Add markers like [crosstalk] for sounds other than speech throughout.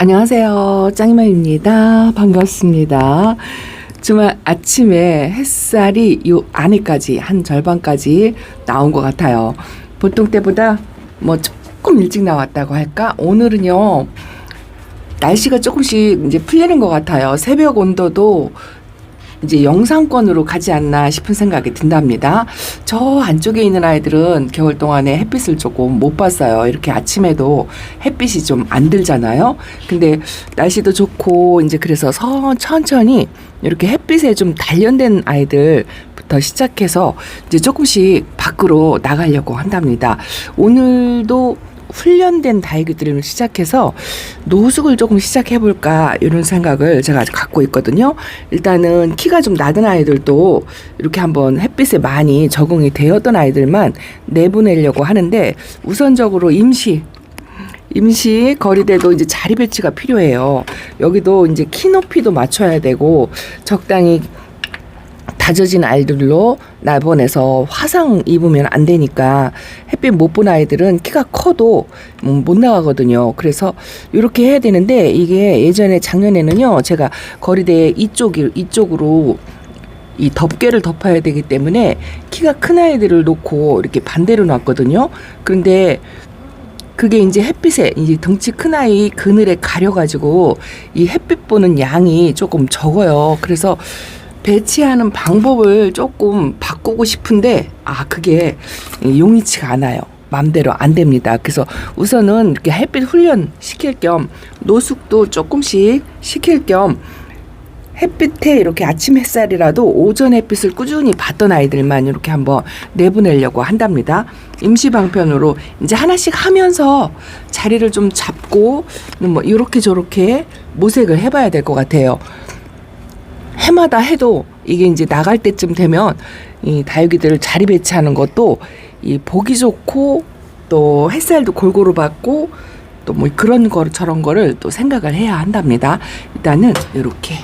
안녕하세요. 짱이마입니다. 반갑습니다. 주말 아침에 햇살이 요 안에까지, 한 절반까지 나온 것 같아요. 보통 때보다 뭐 조금 일찍 나왔다고 할까? 오늘은요, 날씨가 조금씩 이제 풀리는 것 같아요. 새벽 온도도 이제 영상권으로 가지 않나 싶은 생각이 든답니다. 저 안쪽에 있는 아이들은 겨울 동안에 햇빛을 조금 못 봤어요. 이렇게 아침에도 햇빛이 좀 안 들잖아요. 근데 날씨도 좋고 이제 그래서 서, 천천히 이렇게 햇빛에 좀 단련된 아이들부터 시작해서 이제 조금씩 밖으로 나가려고 한답니다. 오늘도 훈련된 다이기들을 시작해서 노숙을 조금 시작해볼까 이런 생각을 제가 갖고 있거든요. 일단은 키가 좀 낮은 아이들도 이렇게 한번 햇빛에 많이 적응이 되었던 아이들만 내보내려고 하는데 우선적으로 임시 임시 거리대도 이제 자리 배치가 필요해요. 여기도 이제 키 높이도 맞춰야 되고 적당히 다져진 아이들로 나보내서 화상 입으면 안 되니까 햇빛 못 본 아이들은 키가 커도 음, 못 나가거든요. 그래서 이렇게 해야 되는데 이게 예전에 작년에는요 제가 거리대 이쪽 이쪽으로 이 덮개를 덮어야 되기 때문에 키가 큰 아이들을 놓고 이렇게 반대로 놨거든요. 그런데 그게 이제 햇빛에 이제 덩치 큰 아이 그늘에 가려가지고 이 햇빛 보는 양이 조금 적어요. 그래서 배치하는 방법을 조금 바꾸고 싶은데 아 그게 용이치가 않아요. 맘대로 안 됩니다. 그래서 우선은 이렇게 햇빛 훈련 시킬 겸 노숙도 조금씩 시킬 겸 햇빛에 이렇게 아침 햇살이라도 오전 햇빛을 꾸준히 받던 아이들만 이렇게 한번 내보내려고 한답니다. 임시 방편으로 이제 하나씩 하면서 자리를 좀 잡고 뭐 이렇게 저렇게 모색을 해봐야 될 것 같아요. 해마다 해도 이게 이제 나갈 때쯤 되면 이 다육이들을 자리 배치하는 것도 이 보기 좋고 또 햇살도 골고루 받고 또 뭐 그런 거 저런 거를 또 생각을 해야 한답니다. 일단은 이렇게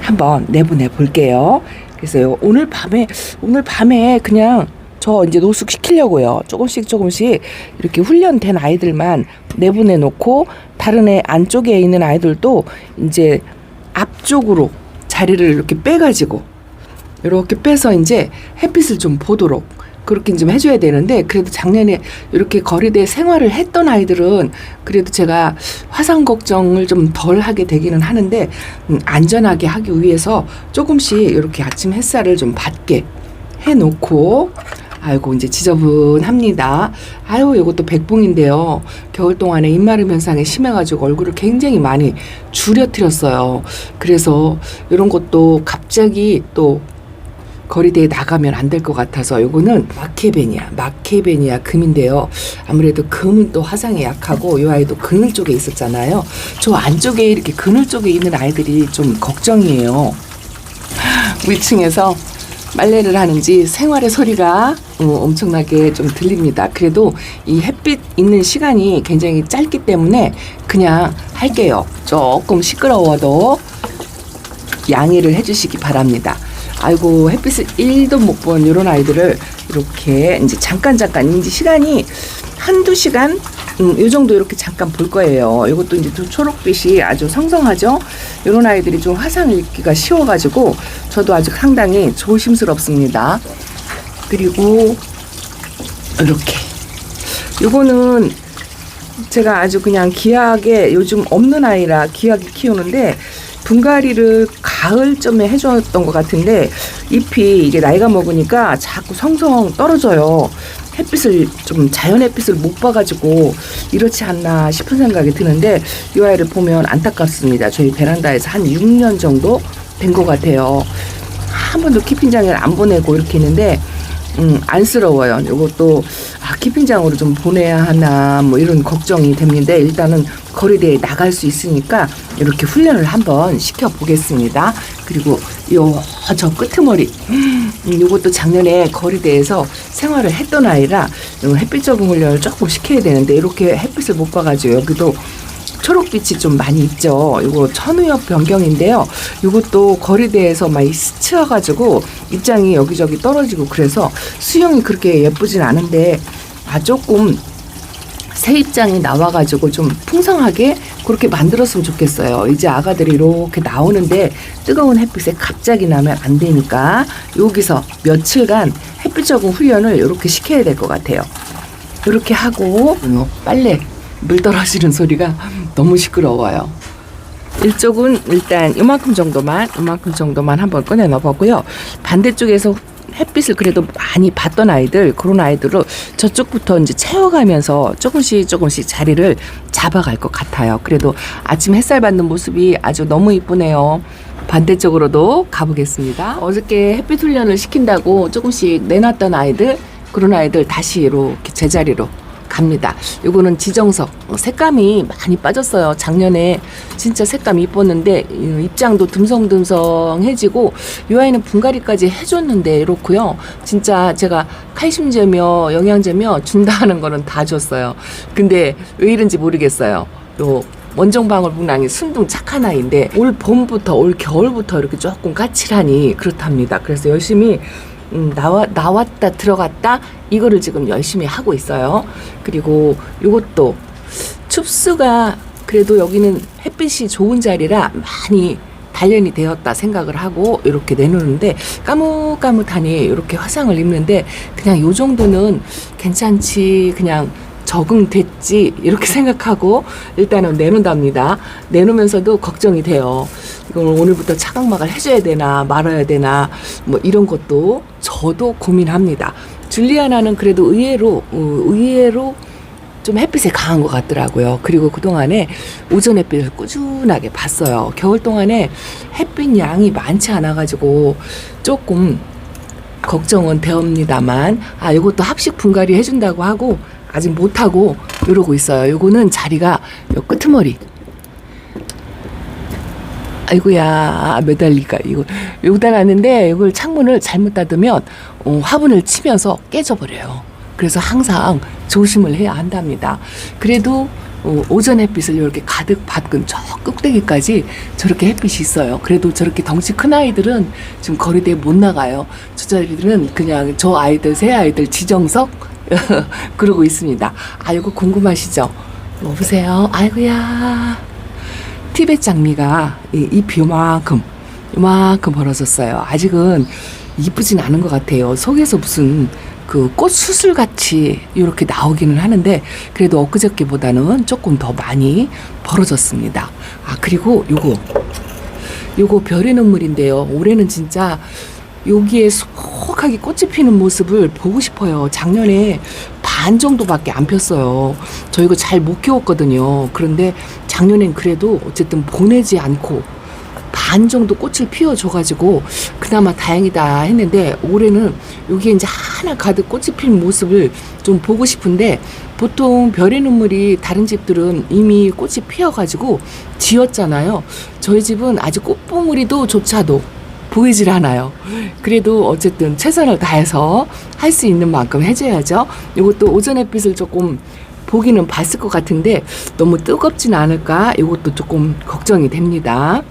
한번 내보내 볼게요. 그래서 요- 오늘 밤에 오늘 밤에 그냥 저 이제 노숙 시키려고요. 조금씩 조금씩 이렇게 훈련된 아이들만 내보내 놓고 다른 애 안쪽에 있는 아이들도 이제 앞쪽으로 자리를 이렇게 빼가지고 이렇게 빼서 이제 햇빛을 좀 보도록 그렇게 좀 해줘야 되는데 그래도 작년에 이렇게 거리대 생활을 했던 아이들은 그래도 제가 화상 걱정을 좀 덜 하게 되기는 하는데 음, 안전하게 하기 위해서 조금씩 이렇게 아침 햇살을 좀 받게 해놓고 아이고 이제 지저분합니다. 아유 이것도 백봉인데요. 겨울 동안에 입마름 현상이 심해가지고 얼굴을 굉장히 많이 줄여뜨렸어요. 그래서 이런 것도 갑자기 또 거리대에 나가면 안 될 것 같아서 요거는 마케베니아, 마케베니아 금인데요. 아무래도 금은 또 화상에 약하고 요 아이도 그늘 쪽에 있었잖아요. 저 안쪽에 이렇게 그늘 쪽에 있는 아이들이 좀 걱정이에요. 위층에서 빨래를 하는지 생활의 소리가 어, 엄청나게 좀 들립니다. 그래도 이 햇빛 있는 시간이 굉장히 짧기 때문에 그냥 할게요. 조금 시끄러워도 양해를 해주시기 바랍니다. 아이고 햇빛을 1도 못 본 이런 아이들을 이렇게 이제 잠깐 잠깐 이제 시간이 한두 시간 음, 요 정도 이렇게 잠깐 볼 거예요. 이것도 이제 좀 초록빛이 아주 성성하죠. 이런 아이들이 좀 화상 입기가 쉬워가지고 저도 아주 상당히 조심스럽습니다. 그리고 이렇게 요거는 제가 아주 그냥 귀하게 요즘 없는 아이라 귀하게 키우는데 분갈이를 가을쯤에 해줬던 것 같은데 잎이 이게 나이가 먹으니까 자꾸 성성 떨어져요. 햇빛을 좀 자연 햇빛을 못 봐가지고 이렇지 않나 싶은 생각이 드는데 이 아이를 보면 안타깝습니다. 저희 베란다에서 한 6년 정도 된 것 같아요. 한 번도 키핑장을 안 보내고 이렇게 했는데 음, 안쓰러워요. 이것도 아, 키핑장으로 좀 보내야 하나 뭐 이런 걱정이 됩니다. 일단은 거리대에 나갈 수 있으니까 이렇게 훈련을 한번 시켜 보겠습니다. 그리고 요 저 끄트머리 음, 요것도 작년에 거리대에서 생활을 했던 아이라 요 햇빛 적응 훈련을 조금 시켜야 되는데 이렇게 햇빛을 못 봐가지고 여기도 초록빛이 좀 많이 있죠. 이거 천우엽 변경인데요. 이것도 거리대에서 많이 스쳐가지고 입장이 여기저기 떨어지고 그래서 수영이 그렇게 예쁘진 않은데 아 조금 새 입장이 나와가지고 좀 풍성하게 그렇게 만들었으면 좋겠어요. 이제 아가들이 이렇게 나오는데 뜨거운 햇빛에 갑자기 나면 안 되니까 여기서 며칠간 햇빛 적응 훈련을 이렇게 시켜야 될 것 같아요. 이렇게 하고 빨래 물 떨어지는 소리가 너무 시끄러워요. 이쪽은 일단 이만큼 정도만 이만큼 정도만 한번 꺼내 넣어보고요. 반대쪽에서 햇빛을 그래도 많이 봤던 아이들 그런 아이들을 저쪽부터 이제 채워가면서 조금씩 조금씩 자리를 잡아갈 것 같아요. 그래도 아침 햇살 받는 모습이 아주 너무 이쁘네요. 반대쪽으로도 가보겠습니다. 어저께 햇빛 훈련을 시킨다고 조금씩 내놨던 아이들 그런 아이들 다시 이렇게 제자리로 갑니다. 요거는 지정석 어, 색감이 많이 빠졌어요. 작년에 진짜 색감 이뻤는데 이 입장도 듬성듬성해지고 이 아이는 분갈이까지 해줬는데 이렇고요. 진짜 제가 칼슘제며 영양제며 준다 하는 거는 다 줬어요. 근데 왜 이런지 모르겠어요. 요 원정방울 문랑이 순둥 착한 아이인데 올 봄부터 올 겨울부터 이렇게 조금 까칠하니 그렇답니다. 그래서 열심히 음, 나와 나왔다 들어갔다 이거를 지금 열심히 하고 있어요. 그리고 이것도 춥수가 그래도 여기는 햇빛이 좋은 자리라 많이 단련이 되었다 생각을 하고 이렇게 내놓는데 까뭇까뭇하니 이렇게 화상을 입는데 그냥 요 정도는 괜찮지 그냥 적응됐지 이렇게 [laughs] 생각하고 일단은 내놓답니다. 내놓으면서도 걱정이 돼요. 이걸 오늘부터 차각막을 해줘야 되나 말아야 되나 뭐 이런 것도 저도 고민합니다. 줄리아나는 그래도 의외로 어, 의외로 좀 햇빛에 강한 것 같더라고요. 그리고 그동안에 오전 햇빛을 꾸준하게 봤어요. 겨울 동안에 햇빛 양이 많지 않아가지고 조금 걱정은 되옵니다만, 아, 이것도 합식 분갈이 해준다고 하고, 아직 못하고 이러고 있어요. 요거는 자리가 요 끄트머리. 아이고야 매달리가 이거 놨는데 이걸 창문을 잘못 닫으면 어, 화분을 치면서 깨져버려요. 그래서 항상 조심을 해야 한답니다. 그래도 어, 오전 햇빛을 이렇게 가득 받은 저 꼭대기까지 저렇게 햇빛이 있어요. 그래도 저렇게 덩치 큰 아이들은 지금 거리대에 못 나가요. 저 자리들은 그냥 저 아이들 새 아이들 지정석 [laughs] 그러고 있습니다. 아 이거 궁금하시죠? 여보세요. 아이고야. 티벳 장미가 이- 잎이 요만큼 요만큼 벌어졌어요. 아직은 이쁘진 않은 것 같아요. 속에서 무슨 그 꽃 수술 같이 이렇게 나오기는 하는데 그래도 엊그저께보다는 조금 더 많이 벌어졌습니다. 아 그리고 요거 요거 별의 눈물인데요. 올해는 진짜 여기에 소복하게 꽃이 피는 모습을 보고 싶어요. 작년에 반 정도밖에 안 폈어요. 저 이거 잘 못 키웠거든요. 그런데 작년엔 그래도 어쨌든 보내지 않고 반 정도 꽃을 피워줘가지고 그나마 다행이다 했는데 올해는 여기에 이제 하나 가득 꽃이 핀 모습을 좀 보고 싶은데 보통 별의 눈물이 다른 집들은 이미 꽃이 피어가지고 지었잖아요. 저희 집은 아직 꽃봉우리도 조차도 보이질 않아요. 그래도 어쨌든 최선을 다해서 할 수 있는 만큼 해줘야죠. 이것도 오전 햇빛을 조금 보기는 봤을 것 같은데 너무 뜨겁진 않을까 이것도 조금 걱정이 됩니다.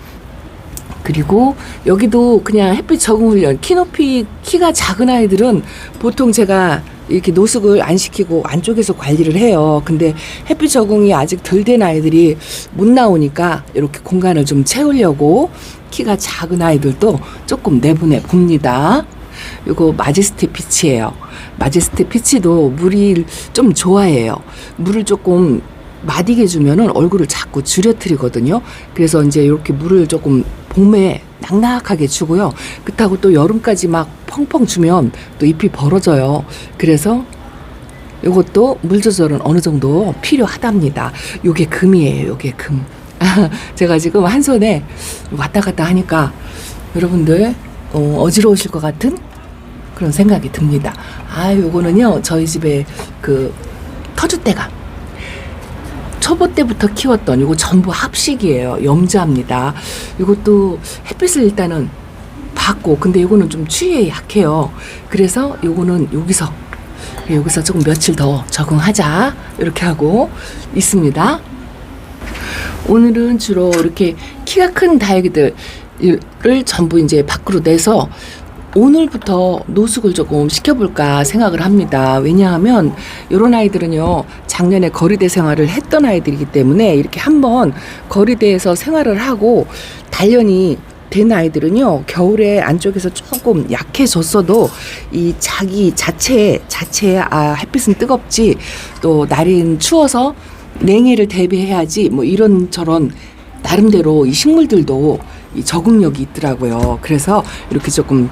그리고 여기도 그냥 햇빛 적응 훈련 키 높이 키가 작은 아이들은 보통 제가 이렇게 노숙을 안 시키고 안쪽에서 관리를 해요. 근데 햇빛 적응이 아직 덜 된 아이들이 못 나오니까 이렇게 공간을 좀 채우려고 키가 작은 아이들도 조금 내보내 봅니다. 요거 마제스티 피치예요. 마제스티 피치도 물이 좀 좋아해요. 물을 조금 마디게 주면은 얼굴을 자꾸 줄여뜨리거든요. 그래서 이제 이렇게 물을 조금 봄에 낙낙하게 주고요. 그렇다고 또 여름까지 막 펑펑 주면 또 잎이 벌어져요. 그래서 요것도 물 조절은 어느 정도 필요하답니다. 요게 금이에요. 요게 금. [laughs] 제가 지금 한 손에 왔다 갔다 하니까 여러분들 어, 어지러우실 것 같은 그런 생각이 듭니다. 아, 요거는요. 저희 집에 그 터줏대감 초보 때부터 키웠던 이거 전부 합식이에요. 염자입니다. 이것도 햇빛을 일단은 받고 근데 이거는 좀 추위에 약해요. 그래서 요거는 여기서 여기서 조금 며칠 더 적응하자 이렇게 하고 있습니다. 오늘은 주로 이렇게 키가 큰 다육이들을 전부 이제 밖으로 내서 오늘부터 노숙을 조금 시켜볼까 생각을 합니다. 왜냐하면 이런 아이들은요, 작년에 거리대 생활을 했던 아이들이기 때문에 이렇게 한번 거리대에서 생활을 하고 단련이 된 아이들은요, 겨울에 안쪽에서 조금 약해졌어도 이 자기 자체, 자체, 아, 햇빛은 뜨겁지, 또 날은 추워서 냉해를 대비해야지, 뭐 이런 저런 나름대로 이 식물들도 이 적응력이 있더라고요. 그래서 이렇게 조금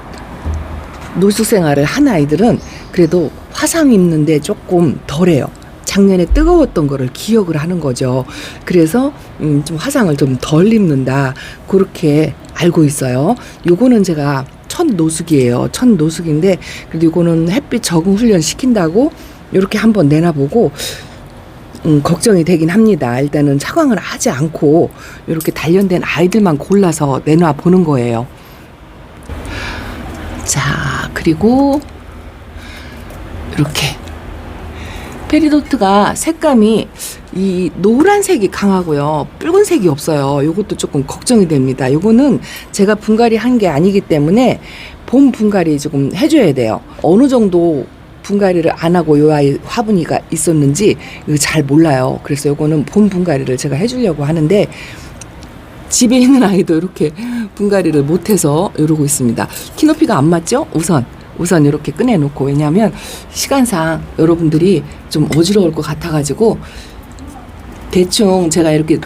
노숙 생활을 한 아이들은 그래도 화상 입는데 조금 덜해요. 작년에 뜨거웠던 거를 기억을 하는 거죠. 그래서 음, 좀 화상을 좀 덜 입는다. 그렇게 알고 있어요. 요거는 제가 첫 노숙이에요. 첫 노숙인데 그래도 요거는 햇빛 적응 훈련 시킨다고 이렇게 한번 내놔보고 음, 걱정이 되긴 합니다. 일단은 차광을 하지 않고 이렇게 단련된 아이들만 골라서 내놔 보는 거예요. 자, 그리고 이렇게 페리도트가 색감이 이 노란색이 강하고요. 붉은색이 없어요. 요것도 조금 걱정이 됩니다. 요거는 제가 분갈이 한 게 아니기 때문에 봄 분갈이 조금 해줘야 돼요. 어느 정도 분갈이를 안 하고 요 아이 화분이가 있었는지 잘 몰라요. 그래서 요거는 봄 분갈이를 제가 해주려고 하는데 집에 있는 아이도 이렇게 분갈이를 못해서 이러고 있습니다. 키 높이가 안 맞죠? 우선 우선 이렇게 꺼내놓고 왜냐하면 시간상 여러분들이 좀 어지러울 것 같아가지고 대충 제가 이렇게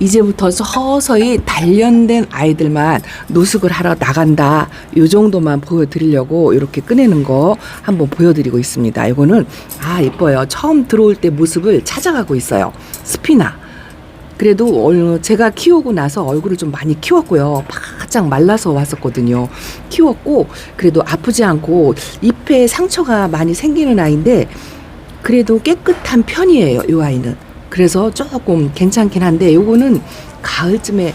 이제부터 서서히 단련된 아이들만 노숙을 하러 나간다. 요 정도만 보여드리려고 이렇게 꺼내는 거 한번 보여드리고 있습니다. 이거는 아 예뻐요. 처음 들어올 때 모습을 찾아가고 있어요. 스피나. 그래도 얼- 제가 키우고 나서 얼굴을 좀 많이 키웠고요. 바짝 말라서 왔었거든요. 키웠고 그래도 아프지 않고 잎에 상처가 많이 생기는 아이인데 그래도 깨끗한 편이에요. 이 아이는. 그래서 조금 괜찮긴 한데 요거는 가을쯤에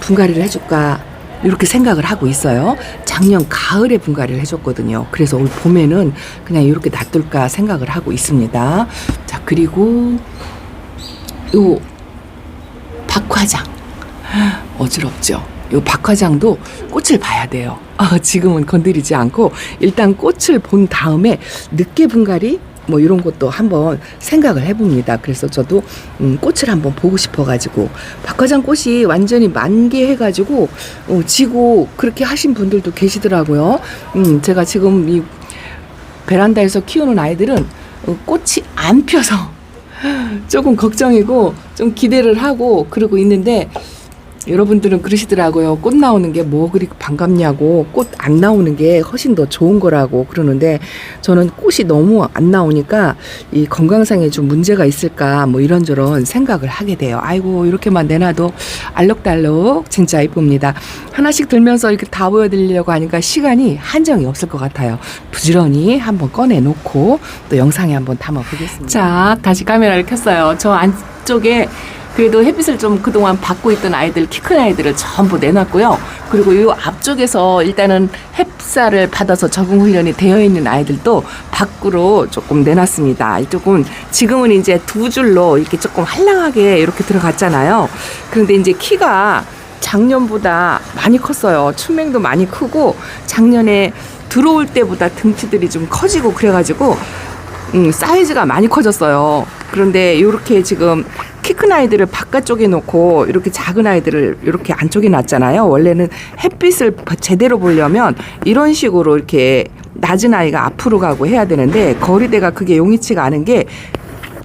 분갈이를 해줄까 이렇게 생각을 하고 있어요. 작년 가을에 분갈이를 해줬거든요. 그래서 올 봄에는 그냥 이렇게 놔둘까 생각을 하고 있습니다. 자 그리고 요 박화장 어지럽죠. 요 박화장도 꽃을 봐야 돼요. 아, 지금은 건드리지 않고 일단 꽃을 본 다음에 늦게 분갈이 뭐 이런 것도 한번 생각을 해봅니다. 그래서 저도 음, 꽃을 한번 보고 싶어가지고 박화장 꽃이 완전히 만개해가지고 어, 지고 그렇게 하신 분들도 계시더라고요. 음, 제가 지금 이 베란다에서 키우는 아이들은 어, 꽃이 안 펴서 조금 걱정이고 좀 기대를 하고 그러고 있는데 여러분들은 그러시더라고요. 꽃 나오는 게 뭐 그리 반갑냐고 꽃 안 나오는 게 훨씬 더 좋은 거라고 그러는데 저는 꽃이 너무 안 나오니까 이 건강상에 좀 문제가 있을까 뭐 이런저런 생각을 하게 돼요. 아이고 이렇게만 내놔도 알록달록 진짜 이쁩니다. 하나씩 들면서 이렇게 다 보여드리려고 하니까 시간이 한정이 없을 것 같아요. 부지런히 한번 꺼내놓고 또 영상에 한번 담아보겠습니다. 자 다시 카메라를 켰어요. 저안 쪽에 그래도 햇빛을 좀 그동안 받고 있던 아이들, 키 큰 아이들을 전부 내놨고요. 그리고 이 앞쪽에서 일단은 햇살을 받아서 적응 훈련이 되어 있는 아이들도 밖으로 조금 내놨습니다. 이쪽은 지금은 이제 두 줄로 이렇게 조금 한량하게 이렇게 들어갔잖아요. 그런데 이제 키가 작년보다 많이 컸어요. 춘맹도 많이 크고 작년에 들어올 때보다 등치들이 좀 커지고 그래가지고 음, 사이즈가 많이 커졌어요. 그런데 이렇게 지금 키 큰 아이들을 바깥쪽에 놓고 이렇게 작은 아이들을 이렇게 안쪽에 놨잖아요. 원래는 햇빛을 제대로 보려면 이런 식으로 이렇게 낮은 아이가 앞으로 가고 해야 되는데 거리대가 그게 용이치가 않은 게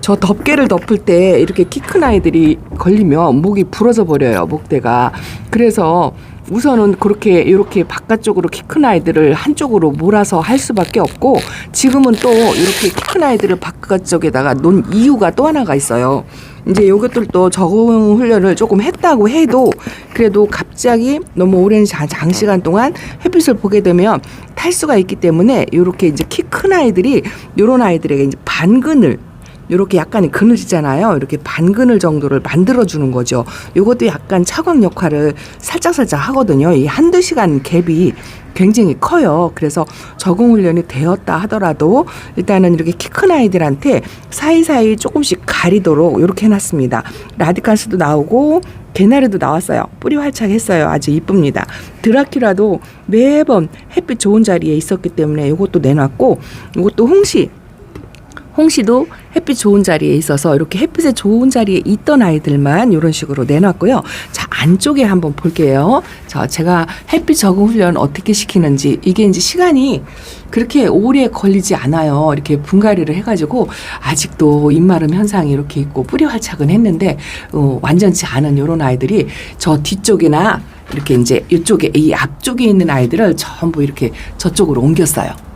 저 덮개를 덮을 때 이렇게 키 큰 아이들이 걸리면 목이 부러져 버려요 목대가 그래서 우선은 그렇게 이렇게 바깥쪽으로 키 큰 아이들을 한쪽으로 몰아서 할 수밖에 없고 지금은 또 이렇게 키 큰 아이들을 바깥쪽에다가 놓은 이유가 또 하나가 있어요. 이제 이것들도 적응 훈련을 조금 했다고 해도 그래도 갑자기 너무 오랜 자- 장시간 동안 햇빛을 보게 되면 탈수가 있기 때문에 이렇게 이제 키 큰 아이들이 이런 아이들에게 이제 반근을 이렇게 약간의 그늘이잖아요. 이렇게 반그늘 정도를 만들어 주는 거죠. 이것도 약간 차광 역할을 살짝 살짝 하거든요. 이 한두 시간 갭이 굉장히 커요. 그래서 적응 훈련이 되었다 하더라도 일단은 이렇게 키 큰 아이들한테 사이사이 조금씩 가리도록 이렇게 해놨습니다. 라디칸스도 나오고 개나리도 나왔어요. 뿌리 활착했어요. 아주 이쁩니다. 드라큘라도 매번 햇빛 좋은 자리에 있었기 때문에 이것도 내놨고 이것도 홍시 홍시도 햇빛 좋은 자리에 있어서 이렇게 햇빛에 좋은 자리에 있던 아이들만 이런 식으로 내놨고요. 자, 안쪽에 한번 볼게요. 자, 제가 햇빛 적응 훈련 어떻게 시키는지 이게 이제 시간이 그렇게 오래 걸리지 않아요. 이렇게 분갈이를 해가지고 아직도 입마름 현상이 이렇게 있고 뿌리 활착은 했는데 어, 완전치 않은 이런 아이들이 저 뒤쪽이나 이렇게 이제 이쪽에 이 앞쪽에 있는 아이들을 전부 이렇게 저쪽으로 옮겼어요.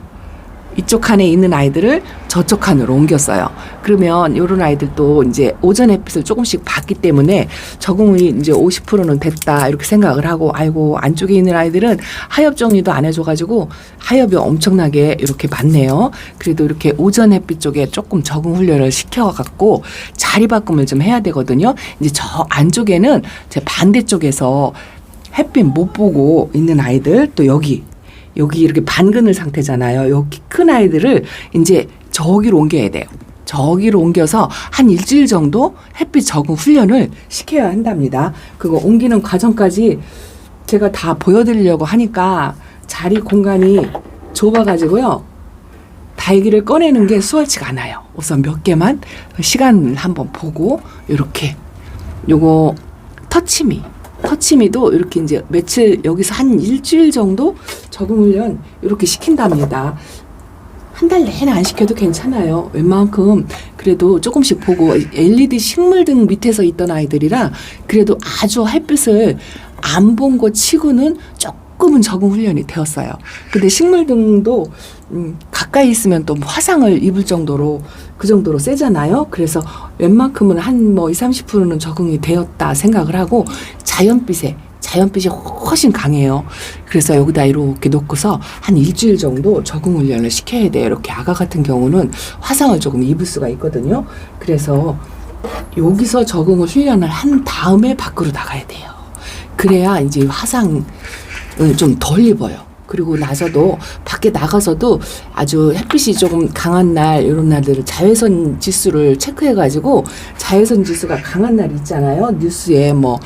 이쪽 칸에 있는 아이들을 저쪽 칸으로 옮겼어요. 그러면 이런 아이들도 이제 오전 햇빛을 조금씩 받기 때문에 적응이 이제 50%는 됐다 이렇게 생각을 하고 아이고 안쪽에 있는 아이들은 하엽 정리도 안 해줘가지고 하엽이 엄청나게 이렇게 많네요. 그래도 이렇게 오전 햇빛 쪽에 조금 적응 훈련을 시켜갖고 자리 바꿈을 좀 해야 되거든요. 이제 저 안쪽에는 제 반대쪽에서 햇빛 못 보고 있는 아이들 또 여기 여기 이렇게 반그늘 상태잖아요. 여기 큰 아이들을 이제 저기로 옮겨야 돼요. 저기로 옮겨서 한 일주일 정도 햇빛 적응 훈련을 시켜야 한답니다. 그거 옮기는 과정까지 제가 다 보여드리려고 하니까 자리 공간이 좁아가지고요. 달기를 꺼내는 게 수월치가 않아요. 우선 몇 개만 시간 한번 보고 이렇게 요거 터치미 터치미도 이렇게 이제 며칠 여기서 한 일주일 정도 적응 훈련 이렇게 시킨답니다. 한 달 내내 안 시켜도 괜찮아요. 웬만큼 그래도 조금씩 보고 LED 식물등 밑에서 있던 아이들이라 그래도 아주 햇빛을 안 본 거 치고는 조금 은 적응 훈련이 되었어요. 근데 식물 등도 음, 가까이 있으면 또 화상을 입을 정도로 그 정도로 세잖아요. 그래서 웬만큼은 한 뭐 20, 30%는 적응이 되었다 생각을 하고 자연빛에 자연빛이 훨씬 강해요. 그래서 여기다 이렇게 놓고서 한 일주일 정도 적응 훈련을 시켜야 돼요. 이렇게 아가 같은 경우는 화상을 조금 입을 수가 있거든요. 그래서 여기서 적응을 훈련을 한 다음에 밖으로 나가야 돼요. 그래야 이제 화상을 좀 덜 입어요. 그리고 나서도 밖에 나가서도 아주 햇빛이 조금 강한 날 이런 날들을 자외선 지수를 체크해 가지고 자외선 지수가 강한 날 있잖아요. 뉴스에 뭐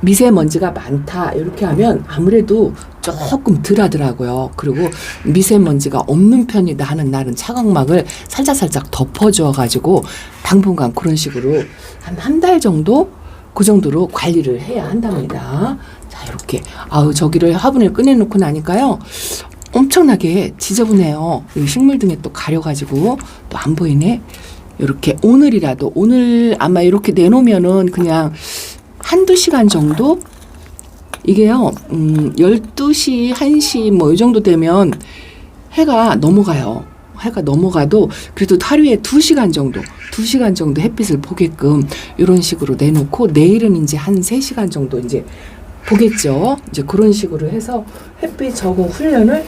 미세먼지가 많다 이렇게 하면 아무래도 조금 덜 하더라고요. 그리고 미세먼지가 없는 편이다 하는 날은 차광막을 살짝살짝 덮어줘 가지고 당분간 그런 식으로 한 한 달 정도 그 정도로 관리를 해야 한답니다. 자 이렇게 아우 저기를 화분을 꺼내놓고 나니까요. 엄청나게 지저분해요. 이 식물 등에 또 가려가지고 또 안 보이네. 이렇게 오늘이라도 오늘 아마 이렇게 내놓으면은 그냥 한두 시간 정도 이게요. 음 12시, 1시 뭐 이 정도 되면 해가 넘어가요. 해가 넘어가도 그래도 하루에 두시간 정도, 두시간 정도 햇빛을 보게끔 이런 식으로 내놓고 내일은 이제 한 세시간 정도 이제 보겠죠. 이제 그런 식으로 해서 햇빛 적응 훈련을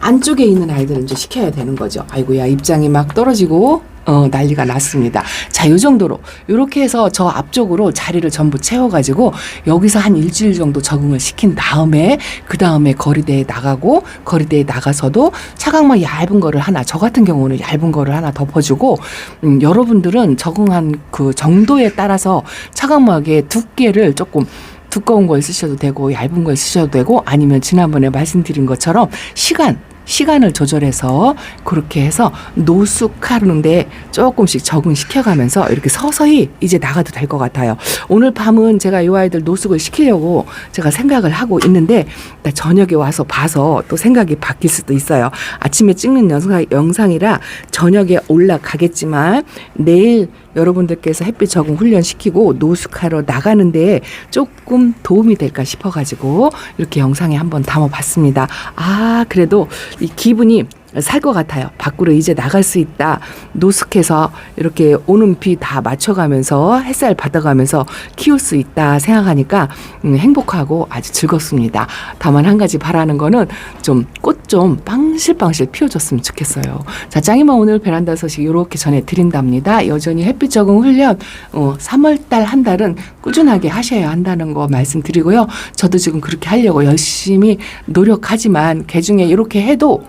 안쪽에 있는 아이들은 이제 시켜야 되는 거죠. 아이고 야 입장이 막 떨어지고 어, 난리가 났습니다. 자, 요 정도로 이렇게 해서 저 앞쪽으로 자리를 전부 채워가지고 여기서 한 일주일 정도 적응을 시킨 다음에 그 다음에 거리대에 나가고 거리대에 나가서도 차광막 얇은 거를 하나 저 같은 경우는 얇은 거를 하나 덮어주고 음, 여러분들은 적응한 그 정도에 따라서 차광막의 두께를 조금 두꺼운 걸 쓰셔도 되고 얇은 걸 쓰셔도 되고 아니면 지난번에 말씀드린 것처럼 시간 시간을 조절해서 그렇게 해서 노숙하는데 조금씩 적응시켜가면서 이렇게 서서히 이제 나가도 될 것 같아요. 오늘 밤은 제가 이 아이들 노숙을 시키려고 제가 생각을 하고 있는데 나 저녁에 와서 봐서 또 생각이 바뀔 수도 있어요. 아침에 찍는 영상, 영상이라 저녁에 올라가겠지만 내일 여러분들께서 햇빛 적응 훈련 시키고 노숙하러 나가는데 조금 도움이 될까 싶어가지고 이렇게 영상에 한번 담아봤습니다. 아 그래도 이 기분이 살 것 같아요. 밖으로 이제 나갈 수 있다. 노숙해서 이렇게 오는 비 다 맞춰가면서 햇살 받아가면서 키울 수 있다 생각하니까 음, 행복하고 아주 즐겁습니다. 다만 한 가지 바라는 거는 좀 꽃좀 빵실빵실 피워줬으면 좋겠어요. 자, 짱이만 오늘 베란다 소식 이렇게 전해드린답니다. 여전히 햇빛 적응 훈련 어, 3월달 한 달은 꾸준하게 하셔야 한다는 거 말씀드리고요. 저도 지금 그렇게 하려고 열심히 노력하지만 개중에 이렇게 해도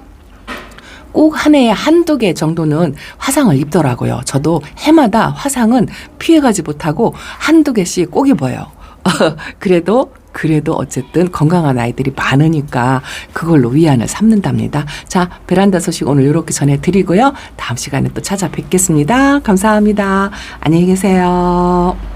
꼭 한 해에 한두 개 정도는 화상을 입더라고요. 저도 해마다 화상은 피해가지 못하고 한두 개씩 꼭 입어요. [laughs] 그래도 그래도 어쨌든 건강한 아이들이 많으니까 그걸로 위안을 삼는답니다. 자, 베란다 소식 오늘 이렇게 전해드리고요. 다음 시간에 또 찾아뵙겠습니다. 감사합니다. 안녕히 계세요.